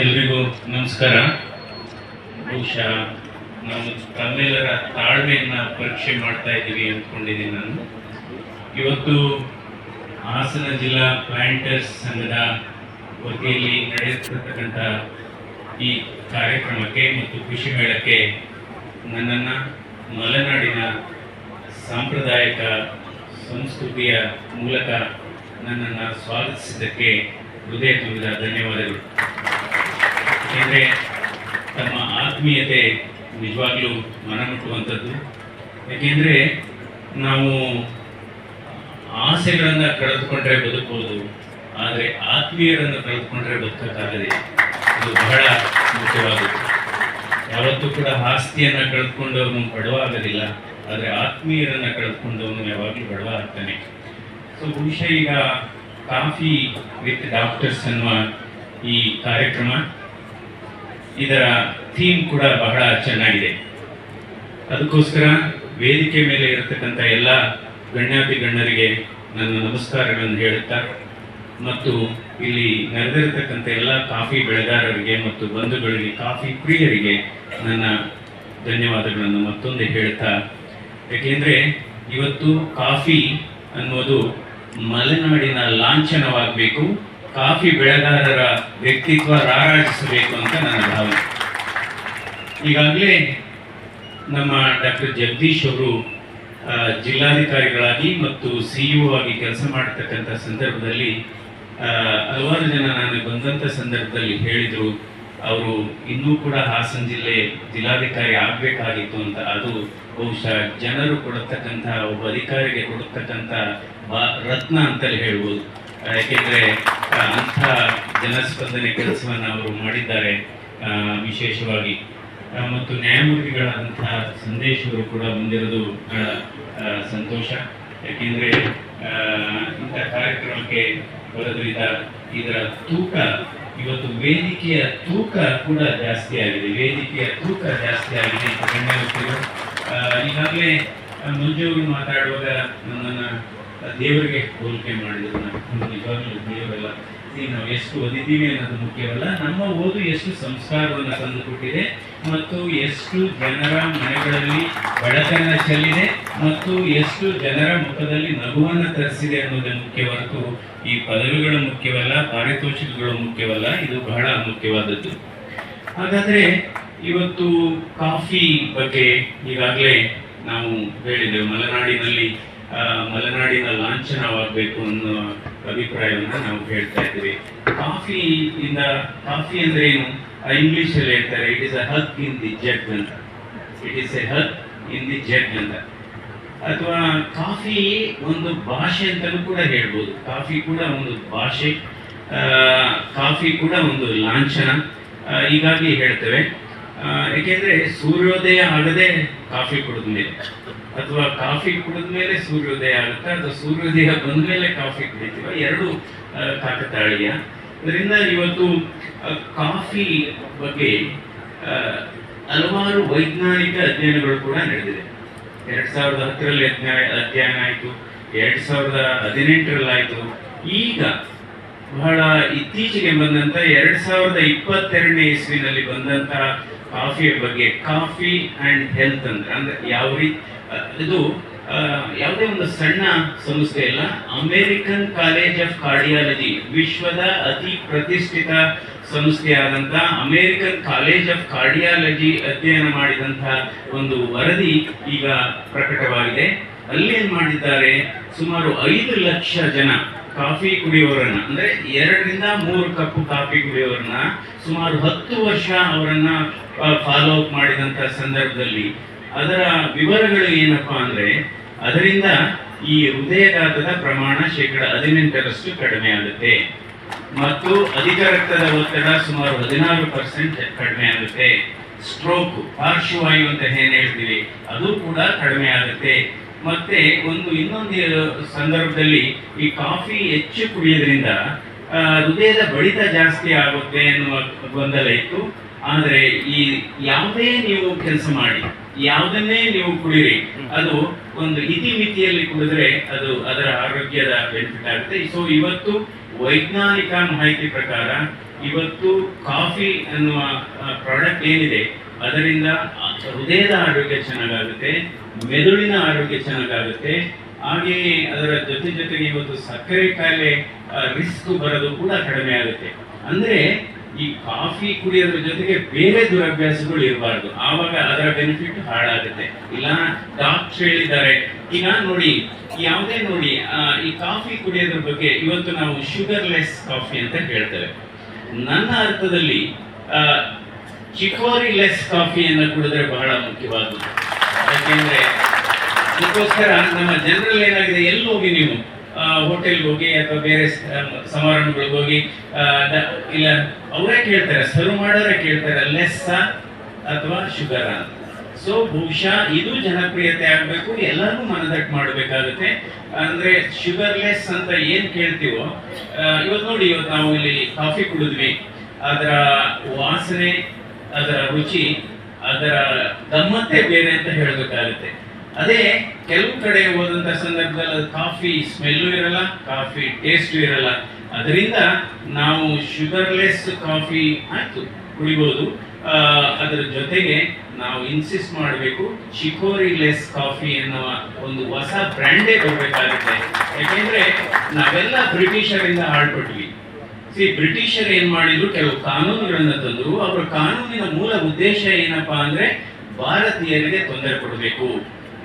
ಎಲ್ರಿಗೂ ನಮಸ್ಕಾರ. ಬಹುಶಃ ನಾವು ತಮ್ಮೆಲ್ಲರ ತಾಳ್ಮೆಯನ್ನ ಪರೀಕ್ಷೆ ಮಾಡ್ತಾ ಇದ್ದೀವಿ ಅಂದ್ಕೊಂಡಿದ್ದೀನಿ ನಾನು. ಇವತ್ತು ಹಾಸನ ಜಿಲ್ಲಾ ಪ್ಲಾಂಟರ್ಸ್ ಸಂಘದ ವತಿಯಲ್ಲಿ ನಡೆಯುತ್ತಿರ್ತಕ್ಕಂಥ ಈ ಕಾರ್ಯಕ್ರಮಕ್ಕೆ ಮತ್ತು ಕೃಷಿ ಮೇಳಕ್ಕೆ ನನ್ನನ್ನು ಮಲೆನಾಡಿನ ಸಾಂಪ್ರದಾಯಿಕ ಸಂಸ್ಕೃತಿಯ ಮೂಲಕ ನನ್ನನ್ನು ಸ್ವಾಗತಿಸಿದ್ದಕ್ಕೆ ಹೃದಯ ತುಂಬಿದ ಧನ್ಯವಾದಗಳು. ಏಕೆಂದರೆ ತಮ್ಮ ಆತ್ಮೀಯತೆ ನಿಜವಾಗ್ಲೂ ಮನಮುಟ್ಟುವಂಥದ್ದು. ಯಾಕೆಂದರೆ ನಾವು ಆಸೆಗಳನ್ನು ಕಳೆದುಕೊಂಡ್ರೆ ಬದುಕಬಹುದು ಆದರೆ ಆತ್ಮೀಯರನ್ನು ಕಳೆದುಕೊಂಡ್ರೆ ಬದುಕಕ್ಕಾಗದೆ ಇದು ಬಹಳ ಮುಖ್ಯವಾದದ್ದು. ಯಾವತ್ತೂ ಕೂಡ ಆಸ್ತಿಯನ್ನು ಕಳೆದುಕೊಂಡವನು ಬಡವ ಆಗೋದಿಲ್ಲ ಆದರೆ ಆತ್ಮೀಯರನ್ನು ಕಳೆದುಕೊಂಡವನು ಯಾವಾಗಲೂ ಬಡವ ಆಗ್ತಾನೆ ಸೊ ಬಹುಶಃ ಈಗ ಕಾಫಿ ವಿತ್ ಡಾಕ್ಟರ್ಸ್ ಅನ್ನುವ ಈ ಕಾರ್ಯಕ್ರಮ ಇದರ ಥೀಮ್ ಕೂಡ ಬಹಳ ಚೆನ್ನಾಗಿದೆ. ಅದಕ್ಕೋಸ್ಕರ ವೇದಿಕೆ ಮೇಲೆ ಇರತಕ್ಕಂಥ ಎಲ್ಲ ಗಣ್ಯಾತಿ ಗಣ್ಯರಿಗೆ ನನ್ನ ನಮಸ್ಕಾರಗಳನ್ನು ಹೇಳುತ್ತಾ, ಮತ್ತು ಇಲ್ಲಿ ನೆರೆದಿರತಕ್ಕಂಥ ಎಲ್ಲ ಕಾಫಿ ಬೆಳೆಗಾರರಿಗೆ ಮತ್ತು ಬಂಧುಗಳಿಗೆ, ಕಾಫಿ ಪ್ರಿಯರಿಗೆ ನನ್ನ ಧನ್ಯವಾದಗಳನ್ನು ಮತ್ತೊಂದು ಹೇಳ್ತಾ ಯಾಕೆಂದ್ರೆ ಇವತ್ತು ಕಾಫಿ ಅನ್ನೋದು ಮಲೆನಾಡಿನ ಲಾಂಛನವಾಗಬೇಕು ಕಾಫಿ ಬೆಳೆಗಾರರ ವ್ಯಕ್ತಿತ್ವ ರಾರಾಜಿಸಬೇಕು ಅಂತ ನನ್ನ ಭಾವನೆ. ಈಗಾಗಲೇ ನಮ್ಮ ಡಾಕ್ಟರ್ ಜಗದೀಶ್ ಅವರು ಜಿಲ್ಲಾಧಿಕಾರಿಗಳಾಗಿ ಮತ್ತು ಸಿ ಆಗಿ ಕೆಲಸ ಮಾಡತಕ್ಕಂಥ ಸಂದರ್ಭದಲ್ಲಿ ಹಲವಾರು ಜನ ನನಗೆ ಬಂದಂಥ ಸಂದರ್ಭದಲ್ಲಿ ಹೇಳಿದರು, ಅವರು ಇನ್ನೂ ಕೂಡ ಹಾಸನ ಜಿಲ್ಲೆ ಜಿಲ್ಲಾಧಿಕಾರಿ ಆಗಬೇಕಾಗಿತ್ತು ಅಂತ. ಅದು ಬಹುಶಃ ಜನರು ಕೊಡತಕ್ಕಂಥ, ಒಬ್ಬ ಅಧಿಕಾರಿಗೆ ಕೊಡತಕ್ಕಂಥ ರತ್ನ ಅಂತಲೇ ಹೇಳ್ಬೋದು. ಯಾಕೆಂದರೆ ಅಂಥ ಜನಸ್ಪಂದನೆ ಕೆಲಸವನ್ನು ಅವರು ಮಾಡಿದ್ದಾರೆ ವಿಶೇಷವಾಗಿ. ಮತ್ತು ನ್ಯಾಯಮೂರ್ತಿಗಳಾದಂತಹ ಸಂದೇಶವರು ಕೂಡ ಬಂದಿರೋದು ಬಹಳ ಸಂತೋಷ. ಯಾಕೆಂದರೆ ಇಂಥ ಕಾರ್ಯಕ್ರಮಕ್ಕೆ ಬರೋದ್ರಿಂದ ಇದರ ತೂಕ ಇವತ್ತು ವೇದಿಕೆಯ ತೂಕ ಕೂಡ ಜಾಸ್ತಿ ಆಗಿದೆ. ವೇದಿಕೆಯ ತೂಕ ಜಾಸ್ತಿ ಆಗಿದೆ ಆ, ಈಗಾಗಲೇ ಆ, ಮಂಜು ಅವರು ಮಾತಾಡುವಾಗ ದೇವರಿಗೆ ಹೋಲಿಕೆ ಮಾಡಿದ್ರು ನಾವು ನಿಜವಾಗ್ಲೂ ದೇವರಲ್ಲ. ನಾವು ಎಷ್ಟು ಓದಿದ್ದೀವಿ ಅನ್ನೋದು ಮುಖ್ಯವಲ್ಲ. ನಮ್ಮ ಓದು ಎಷ್ಟು ಸಂಸ್ಕಾರವನ್ನು ತಂದುಕೊಟ್ಟಿದೆ ಮತ್ತು ಎಷ್ಟು ಜನರ ಮನೆಗಳಲ್ಲಿ ಬಡತನ ಚೆಲ್ಲಿದೆ ಮತ್ತು ಎಷ್ಟು ಜನರ ಮುಖದಲ್ಲಿ ನಗುವನ್ನು ತರಿಸಿದೆ ಅನ್ನೋದೇ ಮುಖ್ಯ ಹೊರತು ಈ ಪದವಿಗಳು ಮುಖ್ಯವಲ್ಲ, ಪಾರಿತೋಷಿಕಗಳು ಮುಖ್ಯವಲ್ಲ. ಇದು ಬಹಳ ಮುಖ್ಯವಾದದ್ದು. ಹಾಗಾದರೆ ಇವತ್ತು ಕಾಫಿ ಬಗ್ಗೆ ಈಗಾಗಲೇ ನಾವು ಹೇಳಿದ್ದೇವೆ ಮಲೆನಾಡಿನಲ್ಲಿ ಮಲೆನಾಡಿನ ಲಾಂಛನವಾಗಬೇಕು ಅನ್ನೋ ಅಭಿಪ್ರಾಯವನ್ನು ನಾವು ಹೇಳ್ತಾ ಇದ್ದೀವಿ. ಕಾಫಿ ಇಂದ, ಕಾಫಿ ಅಂದ್ರೆ ಏನು? ಇಂಗ್ಲಿಷ್ ಅಲ್ಲಿ ಹೇಳ್ತಾರೆ it is a hug in the jug ಅಂತ. It is a hug in the jug ಅಂತ. ಅಥವಾ ಕಾಫಿ ಒಂದು ಭಾಷೆ ಅಂತಲೂ ಕೂಡ ಹೇಳ್ಬೋದು. ಕಾಫಿ ಕೂಡ ಒಂದು ಭಾಷೆ ಕಾಫಿ ಕೂಡ ಒಂದು ಲಾಂಛನ ಹೀಗಾಗಿ ಹೇಳ್ತೇವೆ. ಏಕೆಂದರೆ ಸೂರ್ಯೋದಯ ಆಗದೆ ಕಾಫಿ ಕುಡಿದ ಮೇಲೆ ಅಥವಾ ಕಾಫಿ ಕುಡಿದ ಮೇಲೆ ಸೂರ್ಯೋದಯ ಆಗುತ್ತೆ, ಅಥವಾ ಸೂರ್ಯೋದಯ ಬಂದ ಮೇಲೆ ಕಾಫಿ ಕುಡಿತೀವ? ಎರಡು ಕಾಕತಾಳೀಯ. ಅದರಿಂದ ಇವತ್ತು ಕಾಫಿ ಬಗ್ಗೆ ಹಲವಾರು ವೈಜ್ಞಾನಿಕ ಅಧ್ಯಯನಗಳು ಕೂಡ ನಡೆದಿದೆ. ಎರಡ್ ಸಾವಿರದ ಹತ್ತರಲ್ಲಿ ಅಧ್ಯಯನ ಅಧ್ಯಯನ ಆಯಿತು, ಎರಡ್ ಸಾವಿರದ ಹದಿನೆಂಟರಲ್ಲಾಯಿತು. ಈಗ ಬಹಳ ಇತ್ತೀಚೆಗೆ ಬಂದಂತ, ಎರಡ್ ಸಾವಿರದ ಇಪ್ಪತ್ತೆರಡನೇ ಇಸ್ವಿನಲ್ಲಿ ಬಂದಂತ ಕಾಫಿಯ ಬಗ್ಗೆ, ಕಾಫಿ ಅಂಡ್ ಹೆಲ್ತ್ ಅಂತ ಅಂದ್ರೆ ಯಾವ ರೀತಿ ಇದು ಯಾವುದೇ ಒಂದು ಸಣ್ಣ ಸಂಸ್ಥೆ ಅಲ್ಲ, ಅಮೇರಿಕನ್ ಕಾಲೇಜ್ ಆಫ್ ಕಾರ್ಡಿಯಾಲಜಿ, ವಿಶ್ವದ ಅತಿ ಪ್ರತಿಷ್ಠಿತ ಸಂಸ್ಥೆಯಾದಂಥ ಅಮೇರಿಕನ್ ಕಾಲೇಜ್ ಆಫ್ ಕಾರ್ಡಿಯಾಲಜಿ ಅಧ್ಯಯನ ಮಾಡಿದಂಥ ಒಂದು ವರದಿ ಈಗ ಪ್ರಕಟವಾಗಿದೆ. ಅಲ್ಲಿ ಏನು ಮಾಡಿದ್ದಾರೆ, ಸುಮಾರು ಐದು ಲಕ್ಷ ಜನ ಕಾಫಿ ಕುಡಿಯೋರನ್ನ, ಅಂದ್ರೆ ಎರಡರಿಂದ ಮೂರು ಕಪ್ ಕಾಫಿ ಕುಡಿಯೋರನ್ನ, ಸುಮಾರು ಹತ್ತು ವರ್ಷ ಅವರನ್ನ ಫಾಲೋ ಅಪ್ ಮಾಡಿದಂತ ಸಂದರ್ಭದಲ್ಲಿ. ಅದರ ವಿವರಗಳು ಏನಪ್ಪಾ ಅಂದ್ರೆ, ಅದರಿಂದ ಈ ಹೃದಯಘಾತದ ಪ್ರಮಾಣ ಶೇಕಡ ಹದಿನೆಂಟರಷ್ಟು ಕಡಿಮೆ ಆಗುತ್ತೆ. ಮತ್ತು ಅಧಿಕ ರಕ್ತದ ಒತ್ತಡ ಸುಮಾರು ಹದಿನಾರು ಪರ್ಸೆಂಟ್ ಕಡಿಮೆ ಆಗುತ್ತೆ. ಸ್ಟ್ರೋಕ್, ಪಾರ್ಶ್ವವಾಯು ಅಂತ ಏನ್ ಹೇಳ್ತೀವಿ, ಅದು ಕೂಡ ಕಡಿಮೆ ಆಗುತ್ತೆ. ಮತ್ತೆ ಒಂದು ಇನ್ನೊಂದು ಸಂದರ್ಭದಲ್ಲಿ ಈ ಕಾಫಿ ಹೆಚ್ಚು ಕುಡಿಯೋದ್ರಿಂದ ಹೃದಯದ ಬಡಿತ ಜಾಸ್ತಿ ಆಗುತ್ತೆ ಅನ್ನುವ ಗೊಂದಲ ಇತ್ತು. ಆದರೆ ಈ ಯಾವುದೇ ನೀವು ಕೆಲಸ ಮಾಡಿ, ಯಾವುದನ್ನೇ ನೀವು ಕುಡಿರಿ ಅದು ಒಂದು ಇತಿಮಿತಿಯಲ್ಲಿ ಕುಡಿದ್ರೆ ಅದು ಅದರ ಆರೋಗ್ಯದ ಬೆನಿಫಿಟ್ ಆಗುತ್ತೆ. ಸೊ ಇವತ್ತು ವೈಜ್ಞಾನಿಕ ಮಾಹಿತಿ ಪ್ರಕಾರ, ಇವತ್ತು ಕಾಫಿ ಅನ್ನುವ ಪ್ರಾಡಕ್ಟ್ ಏನಿದೆ, ಅದರಿಂದ ಹೃದಯದ ಆರೋಗ್ಯ ಚೆನ್ನಾಗಾಗುತ್ತೆ. ಮೆದುಳಿನ ಆರೋಗ್ಯ ಚೆನ್ನಾಗಾಗುತ್ತೆ. ಹಾಗೆಯೇ ಅದರ ಜೊತೆ ಜೊತೆಗೆ ಇವತ್ತು ಸಕ್ಕರೆ ಕಾಯಿಲೆ ರಿಸ್ಕ್ ಬರೋದು ಕೂಡ ಕಡಿಮೆ ಆಗುತ್ತೆ. ಅಂದ್ರೆ ಈ ಕಾಫಿ ಕುಡಿಯೋದ್ರ ಜೊತೆಗೆ ಬೇರೆ ದುರಭ್ಯಾಸಗಳು ಇರಬಾರ್ದು. ಆವಾಗ ಅದರ ಬೆನಿಫಿಟ್ ಹಾಳಾಗುತ್ತೆ. ಇಲ್ಲ ಡಾಕ್ಟರ್ ಹೇಳಿದ್ದಾರೆ. ಈಗ ನೋಡಿ, ಯಾವುದೇ ನೋಡಿ ಈ ಕಾಫಿ ಕುಡಿಯೋದ್ರ ಬಗ್ಗೆ ಇವತ್ತು ನಾವು ಶುಗರ್ಲೆಸ್ ಕಾಫಿ ಅಂತ ಹೇಳ್ತೇವೆ. ನನ್ನ ಅರ್ಥದಲ್ಲಿ ಚಿಕೋರಿ ಲೆಸ್ ಕಾಫಿಯನ್ನು ಕುಡಿದ್ರೆ ಬಹಳ ಮುಖ್ಯವಾದ್ದು ಯಾಕೆಂದ್ರೆ ಅದಕ್ಕೋಸ್ಕರ ನಮ್ಮ ಜನರಲ್ಲಿ ಏನಾಗಿದೆ, ಎಲ್ಲಿ ಹೋಗಿ ನೀವು ಹೋಟೆಲ್ಗೆ ಹೋಗಿ ಅಥವಾ ಬೇರೆ ಸಮಾರಂಭಗಳಿಗೆ ಹೋಗಿ ಇಲ್ಲ, ಅವರೇ ಕೇಳ್ತಾರೆ ಸರ್ವ್ ಮಾಡೋರೇ ಕೇಳ್ತಾರೆ ಲೆಸ್ಸ ಅಥವಾ ಶುಗರ ಸೊ ಬಹುಶಃ ಇದು ಜನಪ್ರಿಯತೆ ಆಗಬೇಕು, ಎಲ್ಲರಿಗೂ ಮನದಟ್ಟು ಮಾಡಬೇಕಾಗುತ್ತೆ. ಅಂದ್ರೆ ಶುಗರ್ಲೆಸ್ ಅಂತ ಏನು ಕೇಳ್ತೀವೋ ಇವತ್ತು ನೋಡಿ ಇವತ್ತು ನಾವು ಇಲ್ಲಿ ಕಾಫಿ ಕುಡಿದ್ವಿ. ಅದರ ವಾಸನೆ, ಅದರ ರುಚಿ ಅದರ ಗಮ್ಮತ್ತೇ ಬೇರೆ ಅಂತ ಹೇಳಬೇಕಾಗುತ್ತೆ. ಅದೇ ಕೆಲವು ಕಡೆ ಹೋದಂತ ಸಂದರ್ಭದಲ್ಲಿ ಕಾಫಿ ಸ್ಮೆಲ್ಲು ಇರಲ್ಲ, ಕಾಫಿ ಟೇಸ್ಟು ಇರಲ್ಲ. ಅದರಿಂದ ನಾವು ಶುಗರ್ಲೆಸ್ ಕಾಫಿ ಆಯ್ತು ಕುಡಿಬಹುದು ಅದರ ಜೊತೆಗೆ ನಾವು ಇನ್ಸಿಸ್ಟ್ ಮಾಡಬೇಕು ಲೆಸ್ ಕಾಫಿ ಎನ್ನುವ ಒಂದು ಹೊಸ ಬ್ರ್ಯಾಂಡೇ ಬರಬೇಕಾಗುತ್ತೆ ಯಾಕೆಂದ್ರೆ ನಾವೆಲ್ಲ ಬ್ರಿಟಿಷರಿಂದ ಆಳ್ಪಟ್ವಿ ಸಿ ಬ್ರಿಟಿಷರು ಏನ್ ಮಾಡಿದ್ರು? ಕೆಲವು ಕಾನೂನುಗಳನ್ನ ತಂದ್ರು. ಅವರ ಕಾನೂನಿನ ಮೂಲ ಉದ್ದೇಶ ಏನಪ್ಪಾ ಅಂದ್ರೆ ಭಾರತೀಯರಿಗೆ ತೊಂದರೆ ಕೊಡಬೇಕು.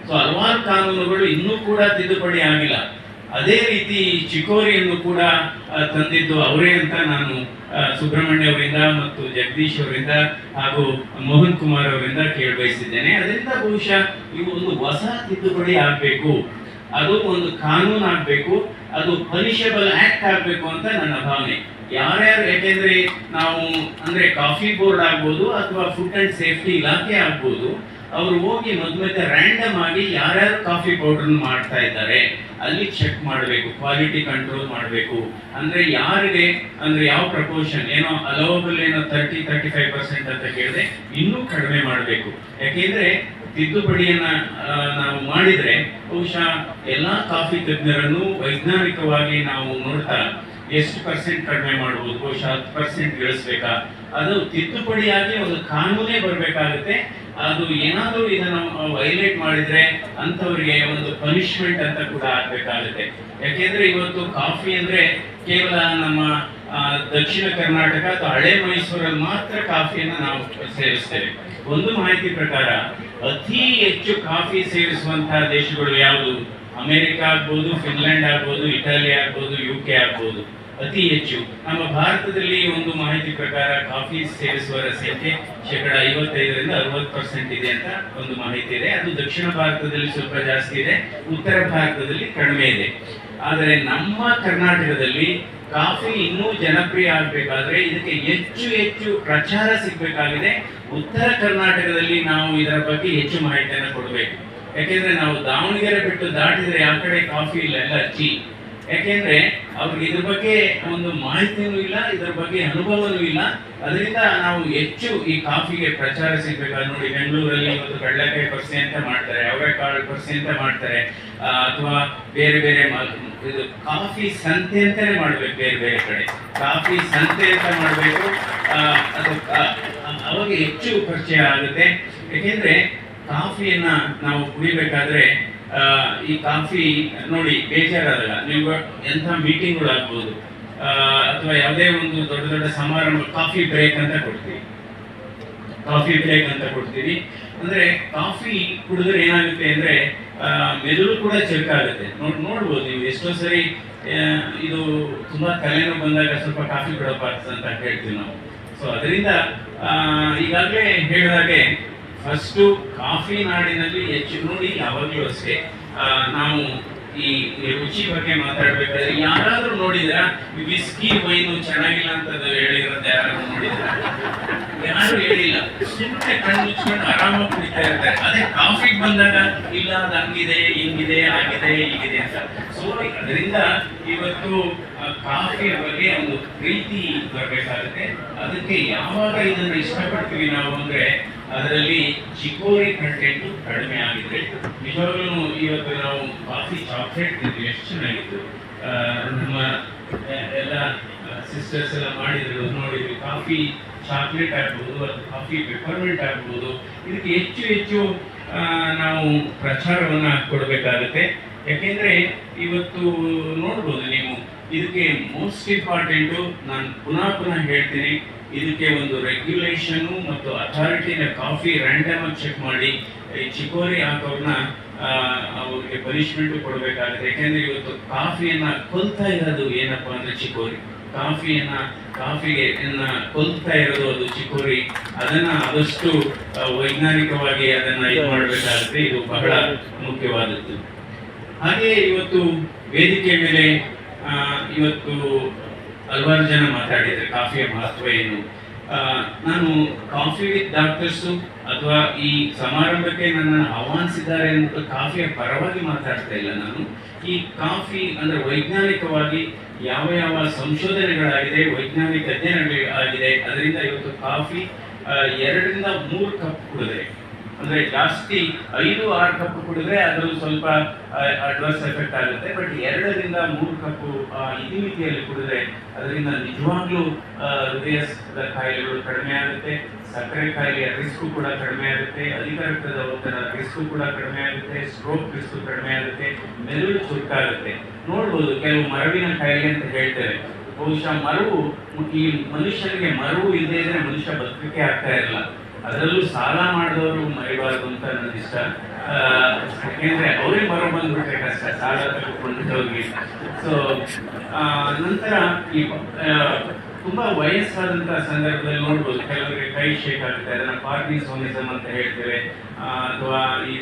ಸೊ ಹಲವಾರು ಕಾನೂನುಗಳು ಇನ್ನೂ ಕೂಡ ತಿದ್ದುಪಡಿ ಆಗಿಲ್ಲ. ಅದೇ ರೀತಿ ಚಿಕೋರಿಯನ್ನು ಕೂಡ ತಂದಿದ್ದು ಅವರೇ ಅಂತ ನಾನು ಸುಬ್ರಹ್ಮಣ್ಯ ಅವರಿಂದ ಮತ್ತು ಜಗದೀಶ್ ಅವರಿಂದ ಹಾಗೂ ಮೋಹನ್ ಕುಮಾರ್ ಅವರಿಂದ ಕೇಳಬಯಸಿದ್ದೇನೆ. ಅದರಿಂದ ಬಹುಶಃ ಇವು ಒಂದು ಹೊಸ ತಿದ್ದುಪಡಿ ಆಗ್ಬೇಕು. ಅದು ಒಂದು ಕಾನೂನು ಆಗ್ಬೇಕು ಅದು ಪನಿಷಬಲ್ ಆಕ್ಟ್ ಆಗ್ಬೇಕು ಅಂತ ನನ್ನ ಭಾವನೆ. ಯಾರ್ಯಾರು ಯಾಕೆಂದ್ರೆ ನಾವು ಅಂದ್ರೆ ಕಾಫಿ ಬೋರ್ಡ್ ಆಗ್ಬೋದು ಅಥವಾ ಫುಡ್ ಅಂಡ್ ಸೇಫ್ಟಿ ಇಲಾಖೆ ಆಗ್ಬೋದು, ಅವರು ಹೋಗಿ ಮಧ್ಯ ರ್ಯಾಂಡಮ್ ಆಗಿ ಯಾರ್ಯಾರು ಕಾಫಿ ಪೌಡರ್ ಮಾಡ್ತಾ ಇದ್ದಾರೆ, ಅಲ್ಲಿ ಚೆಕ್ ಮಾಡಬೇಕು ಕ್ವಾಲಿಟಿ ಕಂಟ್ರೋಲ್ ಮಾಡಬೇಕು. ಅಂದ್ರೆ ಯಾರಿಗೆ, ಅಂದ್ರೆ ಯಾವ ಪ್ರಪೋರ್ಷನ್ ಏನೋ ಅಲೋವಬಲ್ ಏನೋ ತರ್ಟಿ ತರ್ಟಿ ಫೈವ್ ಪರ್ಸೆಂಟ್ ಅಂತ ಕೇಳಿದ್ರೆ ಇನ್ನೂ ಕಡಿಮೆ ಮಾಡಬೇಕು. ಯಾಕೆಂದ್ರೆ ತಿದ್ದುಪಡಿಯನ್ನ ನಾವು ಮಾಡಿದ್ರೆ ಬಹುಶಃ ಎಲ್ಲಾ ಕಾಫಿ ತಜ್ಞರನ್ನು ವೈಜ್ಞಾನಿಕವಾಗಿ ನಾವು ನೋಡ್ತಾ ಎಷ್ಟು ಪರ್ಸೆಂಟ್ ಕಡಿಮೆ ಮಾಡಬಹುದು ಬಹುಶಃ ಹತ್ತು ಪರ್ಸೆಂಟ್ ಇಳಿಸ್ಬೇಕಾ ಅದು ತಿದ್ದುಪಡಿಯಾಗಿ ಒಂದು ಕಾನೂನೇ ಬರಬೇಕಾಗುತ್ತೆ. ಅದು ಏನಾದರೂ ಇದನ್ನು ವೈಲೇಟ್ ಮಾಡಿದ್ರೆ ಅಂಥವರಿಗೆ ಒಂದು ಪನಿಷ್ಮೆಂಟ್ ಅಂತ ಕೂಡ ಆಗಬೇಕಾಗುತ್ತೆ. ಯಾಕೆಂದ್ರೆ ಇವತ್ತು ಕಾಫಿ ಅಂದ್ರೆ ಕೇವಲ ನಮ್ಮ ದಕ್ಷಿಣ ಕರ್ನಾಟಕ ಅಥವಾ ಹಳೆ ಮೈಸೂರಲ್ಲಿ ಮಾತ್ರ ಕಾಫಿಯನ್ನು ನಾವು ಸೇವಿಸ್ತೇವೆ. ಒಂದು ಮಾಹಿತಿ ಪ್ರಕಾರ, ಅತಿ ಹೆಚ್ಚು ಕಾಫಿ ಸೇವಿಸುವಂತಹ ದೇಶಗಳು ಯಾವುದು? ಅಮೆರಿಕ ಆಗ್ಬೋದು ಫಿನ್ಲೆಂಡ್ ಆಗ್ಬೋದು, ಇಟಲಿ ಆಗ್ಬೋದು ಯು ಕೆ ಆಗ್ಬೋದು. ಅತಿ ಹೆಚ್ಚು. ನಮ್ಮ ಭಾರತದಲ್ಲಿ ಒಂದು ಮಾಹಿತಿ ಪ್ರಕಾರ ಕಾಫಿ ಸೇವಿಸುವ ಸಂಖ್ಯೆ ಶೇಕಡ ಐವತ್ತೈದರಿಂದ ಅರವತ್ತು ಪರ್ಸೆಂಟ್ ಇದೆ ಅಂತ ಒಂದು ಮಾಹಿತಿ ಇದೆ. ಅದು ದಕ್ಷಿಣ ಭಾರತದಲ್ಲಿ ಸ್ವಲ್ಪ ಜಾಸ್ತಿ ಇದೆ, ಉತ್ತರ ಭಾರತದಲ್ಲಿ ಕಡಿಮೆ ಇದೆ. ಆದರೆ ನಮ್ಮ ಕರ್ನಾಟಕದಲ್ಲಿ ಕಾಫಿ ಇನ್ನೂ ಜನಪ್ರಿಯ ಆಗಬೇಕಾದ್ರೆ ಇದಕ್ಕೆ ಹೆಚ್ಚು ಹೆಚ್ಚು ಪ್ರಚಾರ ಸಿಗಬೇಕಾಗಿದೆ. ಉತ್ತರ ಕರ್ನಾಟಕದಲ್ಲಿ ನಾವು ಇದರ ಬಗ್ಗೆ ಹೆಚ್ಚು ಮಾಹಿತಿಯನ್ನು ಕೊಡಬೇಕು. ಯಾಕೆಂದ್ರೆ ನಾವು ದಾವಣಗೆರೆ ಬಿಟ್ಟು ದಾಟಿದ್ರೆ ಯಾವ ಕಡೆ ಕಾಫಿ ಇಲ್ಲ? ಎಲ್ಲ ಟೀ ಯಾಕೆಂದ್ರೆ ಅವ್ರಿಗೆ ಇದ್ರ ಬಗ್ಗೆ ಒಂದು ಮಾಹಿತಿನೂ ಇಲ್ಲ, ಇದ್ರ ಬಗ್ಗೆ ಅನುಭವನೂ ಇಲ್ಲ. ಅದರಿಂದ ನಾವು ಹೆಚ್ಚು ಈ ಕಾಫಿಗೆ ಪ್ರಚಾರ ಸಿಗ್ಬೇಕಾದ್ರೆ ನೋಡಿ, ಬೆಂಗಳೂರಲ್ಲಿ ಒಂದು ಕಡಲೆಕಾಯಿ ಪರ್ಸಿ ಅಂತ ಮಾಡ್ತಾರೆ, ಅವರೆಕಾಳು ಪರ್ಸಿ ಅಂತ ಮಾಡ್ತಾರೆ. ಅಥವಾ ಬೇರೆ ಬೇರೆ ಇದು ಕಾಫಿ ಸಂತೆ ಅಂತಾನೆ ಮಾಡ್ಬೇಕು ಬೇರೆ ಬೇರೆ ಕಡೆ. ಕಾಫಿ ಸಂತೆ ಅಂತ ಮಾಡಬೇಕು. ಅದು ಅವಾಗ ಹೆಚ್ಚು ಪರಿಚಯ ಆಗುತ್ತೆ. ಯಾಕೆಂದ್ರೆ ಕಾಫಿಯನ್ನ ನಾವು ಕುಡಿಬೇಕಾದ್ರೆ ಈ ಕಾಫಿ, ನೋಡಿ, ಬೇಜಾರಾಗಲ್ಲ. ನೀವು ಎಂಥ ಮೀಟಿಂಗ್ಗಳು ಆಗ್ಬೋದು ಅಥವಾ ಯಾವುದೇ ಒಂದು ದೊಡ್ಡ ದೊಡ್ಡ ಸಮಾರಂಭ, ಕಾಫಿ ಬ್ರೇಕ್ ಅಂತ ಕೊಡ್ತೀವಿ ಕಾಫಿ ಬ್ರೇಕ್ ಅಂತ ಕೊಡ್ತೀವಿ ಅಂದ್ರೆ, ಕಾಫಿ ಕುಡಿದ್ರೆ ಏನಾಗುತ್ತೆ ಅಂದ್ರೆ ಮೆದುಳು ಕೂಡ ಚುರುಕಾಗುತ್ತೆ ನೋಡ್ ನೋಡ್ಬೋದು ನೀವು ಎಷ್ಟೋ ಸರಿ ಇದು ತುಂಬಾ ತಲೆನೋವು ಬಂದಾಗ ಸ್ವಲ್ಪ ಕಾಫಿ ಬಿಡಪ್ಪ ಅಂತ ಹೇಳ್ತೀವಿ ನಾವು. ಸೊ ಅದರಿಂದ ಈಗಾಗಲೇ ಹೇಳಿದಾಗೆ ಫಸ್ಟು ಕಾಫಿ ನಾಡಿನಲ್ಲಿ ಹೆಚ್ಚು ನೋಡಿ, ಯಾವಾಗಲೂ ಅಷ್ಟೇ. ನಾವು ಈ ರುಚಿ ಬಗ್ಗೆ ಮಾತಾಡ್ಬೇಕಾದ್ರೆ ಯಾರಾದ್ರೂ ನೋಡಿದ್ರ ವಿಸ್ಕಿ ವೈನು ಚೆನ್ನಾಗಿಲ್ಲ ಅಂತ ಹೇಳಿರೋದು ಯಾರಾದ್ರೂ ನೋಡಿದ್ರ? ಯಾರು ಹೇಳಿಲ್ಲ. ಸುಮ್ಮನೆ ಕಣ್ಣು ಮುಚ್ಕೊಂಡು ಆರಾಮಾಗಿ ಕುಡಿತಾ ಇರ್ತಾರೆ. ಅದೇ ಕಾಫಿಗೆ ಬಂದಾಗ, ಇಲ್ಲ, ಅದು ಹಂಗಿದೆ, ಹಿಂಗಿದೆ, ಆಗಿದೆ, ಹೀಗಿದೆ ಅಂತ. ಸೊ ಅದರಿಂದ ಇವತ್ತು ಕಾಫಿಯ ಬಗ್ಗೆ ಒಂದು ಪ್ರೀತಿ ಬರಬೇಕಾಗುತ್ತೆ. ಅದಕ್ಕೆ ಯಾವಾಗ ಇದನ್ನು ಇಷ್ಟಪಡ್ತೀವಿ ನಾವು ಅಂದ್ರೆ ಅದರಲ್ಲಿ ಚಿಕೋರಿ ಕಂಟೆಂಟ್ ಕಡಿಮೆ ಆಗಿದೆ. ನಿಜವಾಗ್ಲೂ ಇವತ್ತು ನಾವು ಕಾಫಿ ಚಾಕ್ಲೇಟ್ ತಿಂದ್ವಿ, ಎಷ್ಟು ಚೆನ್ನಾಗಿತ್ತು. ನಮ್ಮ ಎಲ್ಲ ಸಿಸ್ಟರ್ಸ್ ಎಲ್ಲ ಮಾಡಿದ್ರು, ನೋಡಿದ್ವಿ. ಕಾಫಿ ಚಾಕ್ಲೇಟ್ ಆಗ್ಬೋದು, ಅಥವಾ ಕಾಫಿ ಪೆಪರ್ಮೆಂಟ್ ಆಗ್ಬೋದು. ಇದಕ್ಕೆ ಹೆಚ್ಚು ಹೆಚ್ಚು ನಾವು ಪ್ರಚಾರವನ್ನ ಕೊಡಬೇಕಾಗುತ್ತೆ. ಯಾಕೆಂದರೆ ಇವತ್ತು ನೋಡ್ಬೋದು ನೀವು, ಇದಕ್ಕೆ ಮೋಸ್ಟ್ ಇಂಪಾರ್ಟೆಂಟು ನಾನು ಪುನಃ ಪುನಃ ಹೇಳ್ತೀನಿ. ಇದಕ್ಕೆ ಒಂದು ರೆಗ್ಯುಲೇಷನು ಮತ್ತು ಅಥಾರಿಟಿನ ಕಾಫಿ ರ್ಯಾಂಡಮ್ ಆಗಿ ಚೆಕ್ ಮಾಡಿ. ಈ ಚಿಕೋರಿ ಹಾಕೋರ್ನ ಅವ್ರಿಗೆ ಪನಿಷ್ಮೆಂಟ್ ಕೊಡಬೇಕಾಗುತ್ತೆ. ಯಾಕೆಂದ್ರೆ ಇವತ್ತು ಕಾಫಿಯನ್ನ ಕೊಲ್ತಾ ಇರೋದು ಏನಪ್ಪಾ ಅಂದ್ರೆ ಚಿಕೋರಿ ಕಾಫಿಯನ್ನ ಕಾಫಿಗೆ ಕೊಲ್ತಾ ಇರೋದು ಅದು ಚಿಕೋರಿ ಅದನ್ನ ಆದಷ್ಟು ವೈಜ್ಞಾನಿಕವಾಗಿ ಅದನ್ನ ಇದು ಮಾಡಬೇಕಾಗುತ್ತೆ. ಇದು ಬಹಳ ಮುಖ್ಯವಾದದ್ದು. ಹಾಗೆ ಇವತ್ತು ವೇದಿಕೆ ಮೇಲೆ ಇವತ್ತು ಹಲವಾರು ಜನ ಮಾತಾಡಿದ್ದಾರೆ ಕಾಫಿಯ ಮಹತ್ವ ಏನು? ನಾನು ಕಾಫಿ ವಿತ್ ಡಾಕ್ಟರ್ಸು ಅಥವಾ ಈ ಸಮಾರಂಭಕ್ಕೆ ನನ್ನನ್ನು ಆಹ್ವಾನಿಸಿದ್ದಾರೆ ಅನ್ನೋದು ಕಾಫಿಯ ಪರವಾಗಿ ಮಾತಾಡ್ತಾ ಇಲ್ಲ ನಾನು. ಈ ಕಾಫಿ ಅಂದ್ರೆ ವೈಜ್ಞಾನಿಕವಾಗಿ ಯಾವ ಯಾವ ಸಂಶೋಧನೆಗಳಾಗಿದೆ, ವೈಜ್ಞಾನಿಕ ಅಧ್ಯಯನಗಳಾಗಿದೆ ಅದರಿಂದ ಇವತ್ತು ಕಾಫಿ ಎರಡರಿಂದ ಮೂರು ಕಪ್ ಕುಡಿದ್ರೆ ಅಂದ್ರೆ ಜಾಸ್ತಿ ಐದು ಆರು ಕಪ್ ಕುಡಿದ್ರೆ ಅದು ಸ್ವಲ್ಪ ಅಡ್ವರ್ಸ್ ಎಫೆಕ್ಟ್ ಆಗುತ್ತೆ. ಬಟ್ ಎರಡರಿಂದ ಮೂರು ಕಪ್ಪು ರೀತಿಯಲ್ಲಿ ಕುಡಿದ್ರೆ ಅದರಿಂದ ನಿಜವಾಗ್ಲೂ ಹೃದಯದ ಕಾಯಿಲೆಗಳು ಕಡಿಮೆ ಆಗುತ್ತೆ. ಸಕ್ಕರೆ ಕಾಯಿಲೆಯ ರಿಸ್ಕು ಕೂಡ ಕಡಿಮೆ ಆಗುತ್ತೆ. ಅಧಿಕ ರಕ್ತದ ಒತ್ತಡ ರಿಸ್ಕು ಕೂಡ ಕಡಿಮೆ ಆಗುತ್ತೆ. ಸ್ಟ್ರೋಕ್ ರಿಸ್ಕು ಕಡಿಮೆ ಆಗುತ್ತೆ. ಮೆದುಳು ಚುರುಕಾಗುತ್ತೆ. ನೋಡ್ಬೋದು, ಕೆಲವು ಮರವಿನ ಕಾಯಿಲೆ ಅಂತ ಹೇಳ್ತೇವೆ. ಬಹುಶಃ ಮರವು ಈ ಮನುಷ್ಯನಿಗೆ ಮರವು ಇಲ್ಲದೇ ಇದ್ರೆ ಮನುಷ್ಯ ಬದುಕಕ್ಕೆ ಆಗ್ತಾ ಇರಲ್ಲ. ಅದರಲ್ಲೂ ಸಾಲ ಮಾಡಿದವರು ಮರಿಬಾರದು ಅಂತ ನನಗೆ ಇಷ್ಟ. ಅವರೇ ಮರು ಬಂದ್ಬಿಟ್ರೆ ಕಷ್ಟ, ಸಾಲ ತಗೊಂಡಿದ್ದವ್ರಿಗೆ ಸೊ ನಂತರ ಈ ತುಂಬಾ ವಯಸ್ಸಾದಂತಹ ಸಂದರ್ಭದಲ್ಲಿ ನೋಡ್ಬೋದು, ಕೆಲವರಿಗೆ ಕೈ ಶೇಕ್ ಆಗುತ್ತೆ ಅದನ್ನ ಪಾರ್ಕಿನ್ಸೋನಿಸಮ್ ಅಂತ ಹೇಳ್ತೇವೆ. ಅಥವಾ ಈ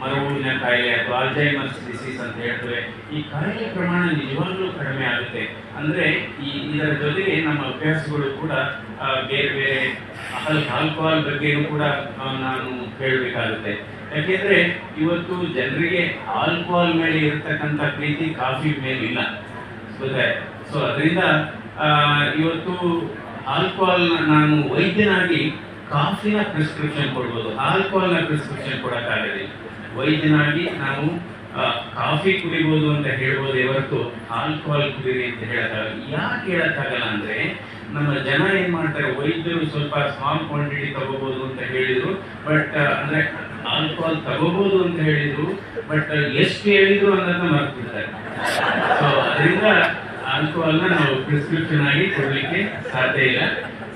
ಮ- ಮ- ಮರುವಿನ ಕಾಯಿಲೆ ಅಥವಾ ಅಲ್ಜೈಮರ್ಸ್ ಡಿಸೀಸ್ ಅಂತ ಹೇಳ್ತೇವೆ ಈ ಕಾಯಿಲೆ ಪ್ರಮಾಣ ನಿಜವಾಗ್ಲೂ ಕಡಿಮೆ ಆಗುತ್ತೆ. ಅಂದ್ರೆ ಈ ಇದರ ಜೊತೆಗೆ ನಮ್ಮ ಅಭ್ಯಾಸಗಳು ಕೂಡ ಬೇರೆ ಬೇರೆ ಆಲ್ ಆಲ್ಕೋಹಾಲ್ ಬಗ್ಗೆಯೂ ಕೂಡ ನಾನು ಹೇಳಬೇಕಾಗುತ್ತೆ. ಯಾಕೆಂದ್ರೆ ಇವತ್ತು ಜನರಿಗೆ ಆಲ್ಕೋಹಾಲ್ ಮೇಲೆ ಇರತಕ್ಕಂಥ ಪ್ರೀತಿ ಕಾಫಿ ಮೇಲೆ ಇಲ್ಲ. ಸೊ ಅದರಿಂದ ಇವತ್ತು ಆಲ್ಕೋಹಾಲ್ ನಾನು ವೈದ್ಯನಾಗಿ ಕಾಫಿನ ಪ್ರಿಸ್ಕ್ರಿಪ್ಷನ್ ಕೊಡ್ಬೋದು. ಆಲ್ಕೋಹಾಲ್ನ ಪ್ರಿಸ್ಕ್ರಿಪ್ಷನ್ ಕೊಡಕ್ಕಾಗಲಿಲ್ಲ ವೈದ್ಯನಾಗಿ ಆ, ಕಾಫಿ ಕುಡಿಬೋದು ಅಂತ ಹೇಳ್ಬೋದೇ ಹೊರತು ಆಲ್ಕೋಹಾಲ್ ಕುಡಿರಿ ಅಂತ ಹೇಳಕ್ಕಾಗಲ್ಲ. ಯಾಕೆ ಹೇಳಕ್ಕಾಗಲ್ಲ ಅಂದ್ರೆ ನಮ್ಮ ಜನ ಏನ್ ಮಾಡ್ತಾರೆ ವೈದ್ಯರು ಸ್ವಲ್ಪ ಸ್ಮಾಲ್ ಕ್ವಾಂಟಿಟಿ ತಗೋಬಹುದು ಅಂತ ಹೇಳಿದ್ರು ಬಟ್ ಅಂದ್ರೆ ಆಲ್ಕೋಹಾಲ್ ತಗೋಬಹುದು ಅಂತ ಹೇಳಿದ್ರು ಬಟ್ ಎಷ್ಟು ಹೇಳಿದ್ರು ಅನ್ನೋದನ್ನ ಮರ್ತಿದ್ದಾರೆ. ಸೊ ಅದರಿಂದ ಆಲ್ಕೋಹಾಲ್ನ ನಾವು ಪ್ರಿಸ್ಕ್ರಿಪ್ಷನ್ ಆಗಿ ಕೊಡ್ಲಿಕ್ಕೆ ಸಾಧ್ಯ ಇಲ್ಲ.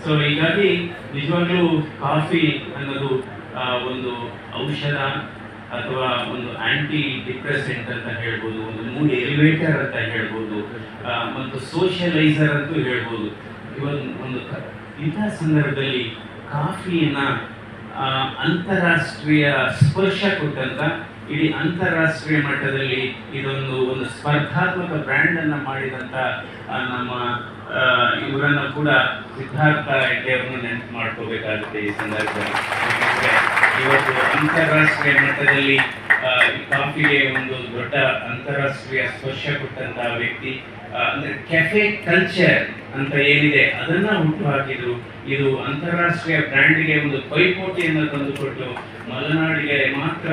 ಸೊ ಹೀಗಾಗಿ ನಿಜವಾಗ್ಲೂ ಕಾಫಿ ಅನ್ನೋದು ಒಂದು ಔಷಧ ಅಥವಾ ಒಂದು ಆಂಟಿ ಡಿಪ್ರೆಸೆಂಟ್ ಅಂತ ಹೇಳ್ಬೋದು, ಒಂದು ಮೂಡ್ ಎಲಿವೇಟರ್ ಅಂತ ಹೇಳ್ಬೋದು ಮತ್ತು ಸೋಷಿಯಲೈಸರ್ ಅಂತೂ ಹೇಳ್ಬೋದು. ಇವನ್ ಒಂದು ಇಂಥ ಸಂದರ್ಭದಲ್ಲಿ ಕಾಫಿಯನ್ನ ಅಂತಾರಾಷ್ಟ್ರೀಯ ಸ್ಪರ್ಶ ಕೊಟ್ಟಂತ, ಇಡೀ ಅಂತಾರಾಷ್ಟ್ರೀಯ ಮಟ್ಟದಲ್ಲಿ ಇದೊಂದು ಒಂದು ಸ್ಪರ್ಧಾತ್ಮಕ ಬ್ರ್ಯಾಂಡ್ ಅನ್ನ ಮಾಡಿದಂತ ನಮ್ಮ ಇವರನ್ನು ಕೂಡ ಸಿದ್ಧಾರ್ಥ ಅವರನ್ನು ನೆನಪು ಮಾಡ್ಕೋಬೇಕಾಗುತ್ತೆ ಈ ಸಂದರ್ಭದಲ್ಲಿ. ಇವತ್ತು ಅಂತಾರಾಷ್ಟ್ರೀಯ ಮಟ್ಟದಲ್ಲಿ ಕಾಫಿಗೆ ಒಂದು ದೊಡ್ಡ ಅಂತಾರಾಷ್ಟ್ರೀಯ ಸ್ಪರ್ಶ ಕೊಟ್ಟಂತಹ ವ್ಯಕ್ತಿ ಅಂದ್ರೆ ಕೆಫೆ ಕಲ್ಚರ್ ಅಂತ ಏನಿದೆ, ಅದನ್ನ ಹುಟ್ಟು ಹಾಕಿದ್ರು ಇದು ಅಂತಾರಾಷ್ಟ್ರೀಯ ಬ್ರ್ಯಾಂಡ್ಗೆ ಒಂದು ಪೈಪೋಟಿಯನ್ನು ತಂದುಕೊಟ್ಟು ಮಲೆನಾಡಿಗೆ ಮಾತ್ರ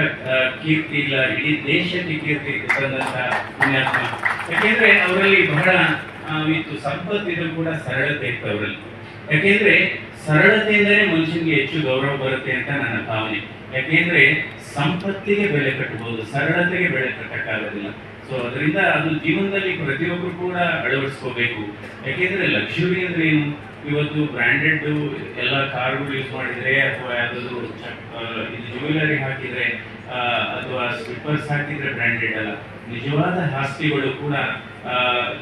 ಕೀರ್ತಿ ಇಲ್ಲ, ಇಡೀ ದೇಶಕ್ಕೆ ಕೀರ್ತಿ ತಂದಂತಹ ಪುಣ್ಯಾತ್ಮ. ಯಾಕೆಂದ್ರೆ ಅವರಲ್ಲಿ ಬಹಳ ಇತ್ತು. ಸಂಪತ್ತಿದ್ರು ಕೂಡ ಸರಳತೆ ಇತ್ತು ಅವರಲ್ಲಿ. ಯಾಕೆಂದ್ರೆ ಸರಳತೆಯಿಂದಲೇ ಮನುಷ್ಯನಿಗೆ ಹೆಚ್ಚು ಗೌರವ ಬರುತ್ತೆ ಅಂತ ನನ್ನ ಭಾವನೆ. ಯಾಕೆಂದ್ರೆ ಸಂಪತ್ತಿಗೆ ಬೆಲೆ ಕಟ್ಟಬಹುದು, ಸರಳತೆಗೆ ಬೆಲೆ ಕಟ್ಟಕ್ಕಾಗೋದಿಲ್ಲ. ಸೊ ಅದರಿಂದ ಅದು ಜೀವನದಲ್ಲಿ ಪ್ರತಿಯೊಬ್ಬರು ಕೂಡ ಅಳವಡಿಸ್ಕೋಬೇಕು. ಯಾಕೆಂದ್ರೆ ಲಕ್ಸುರಿ ಅಂದ್ರೆ ಏನು? ಇವತ್ತು ಬ್ರಾಂಡೆಡ್ ಎಲ್ಲ ಕಾರ್ಗಳು ಯೂಸ್ ಮಾಡಿದ್ರೆ ಅಥವಾ ಯಾವ್ದಾದ್ರು ಜ್ಯುವೆಲರಿ ಹಾಕಿದ್ರೆ ಅಥವಾ ಸ್ಲಿಪ್ಪರ್ಸ್ ಹಾಕಿದ್ರೆ ಬ್ರಾಂಡೆಡ್ ಅಲ್ಲ. ನಿಜವಾದ ಆಸ್ತಿಗಳು ಕೂಡ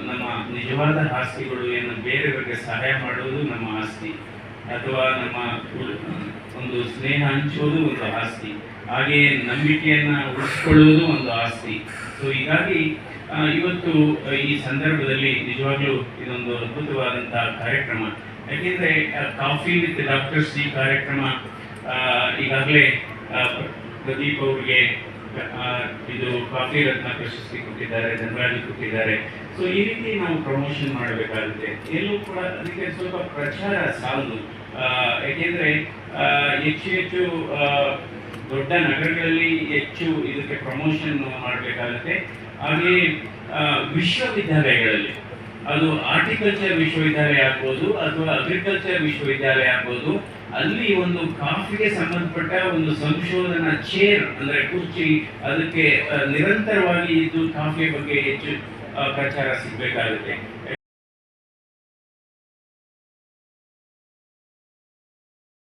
ನಮ್ಮ ನಿಜವಾದ ಆಸ್ತಿಗಳು ಏನು? ಬೇರೆಯವರಿಗೆ ಸಹಾಯ ಮಾಡೋದು ನಮ್ಮ ಆಸ್ತಿ. ಅಥವಾ ನಮ್ಮ ಒಂದು ಸ್ನೇಹ ಹಂಚೋದು ಒಂದು ಆಸ್ತಿ. ಹಾಗೆ ನಂಬಿಕೆಯನ್ನ ಉಳಿಸ್ಕೊಳ್ಳುವುದು ಒಂದು ಆಸ್ತಿ. ಸೊ ಹೀಗಾಗಿ ಇವತ್ತು ಈ ಸಂದರ್ಭದಲ್ಲಿ ನಿಜವಾಗ್ಲೂ ಇದೊಂದು ಅದ್ಭುತವಾದಂತಹ ಕಾರ್ಯಕ್ರಮ. ಯಾಕೆಂದ್ರೆ ಕಾಫಿ ವಿತ್ ಡಾಕ್ಟರ್ಸ್ ಈ ಕಾರ್ಯಕ್ರಮ ಈಗಾಗಲೇ ಪ್ರದೀಪ್ ಅವರಿಗೆ ಇದು ಕಾಫಿ ರತ್ನ ಪ್ರಶಸ್ತಿ ಕೊಟ್ಟಿದ್ದಾರೆ, ಧನರಾಜ್ ಕೊಟ್ಟಿದ್ದಾರೆ. ಸೊ ಈ ರೀತಿ ನಾವು ಪ್ರಮೋಷನ್ ಮಾಡಬೇಕಾಗುತ್ತೆ. ಎಲ್ಲೂ ಕೂಡ ಅದಕ್ಕೆ ಸ್ವಲ್ಪ ಪ್ರಚಾರ ಸಾಲದು. ಯಾಕೆಂದ್ರೆ ಹೆಚ್ಚು ಹೆಚ್ಚು ದೊಡ್ಡ ನಗರಗಳಲ್ಲಿ ಹೆಚ್ಚು ಇದಕ್ಕೆ ಪ್ರಮೋಷನ್ ಮಾಡಬೇಕಾಗುತ್ತೆ. ಹಾಗೆ ವಿಶ್ವವಿದ್ಯಾಲಯಗಳಲ್ಲಿ. ಅದು ಆರ್ಟಿಕಲ್ಚರ್ ವಿಶ್ವವಿದ್ಯಾಲಯ ಆಗ್ಬೋದು ಅಥವಾ ಅಗ್ರಿಕಲ್ಚರ್ ವಿಶ್ವವಿದ್ಯಾಲಯ ಆಗ್ಬೋದು. ಅಲ್ಲಿ ಒಂದು ಕಾಫಿಗೆ ಸಂಬಂಧಪಟ್ಟ ಒಂದು ಸಂಶೋಧನಾ ಚೇರ್ ಅಂದ್ರೆ ಕುರ್ಚಿ, ಅದಕ್ಕೆ ನಿರಂತರವಾಗಿ ಇದು ಕಾಫಿ ಬಗ್ಗೆ ಹೆಚ್ಚು ಪ್ರಚಾರ ಸಿಗ್ಬೇಕಾಗುತ್ತೆ.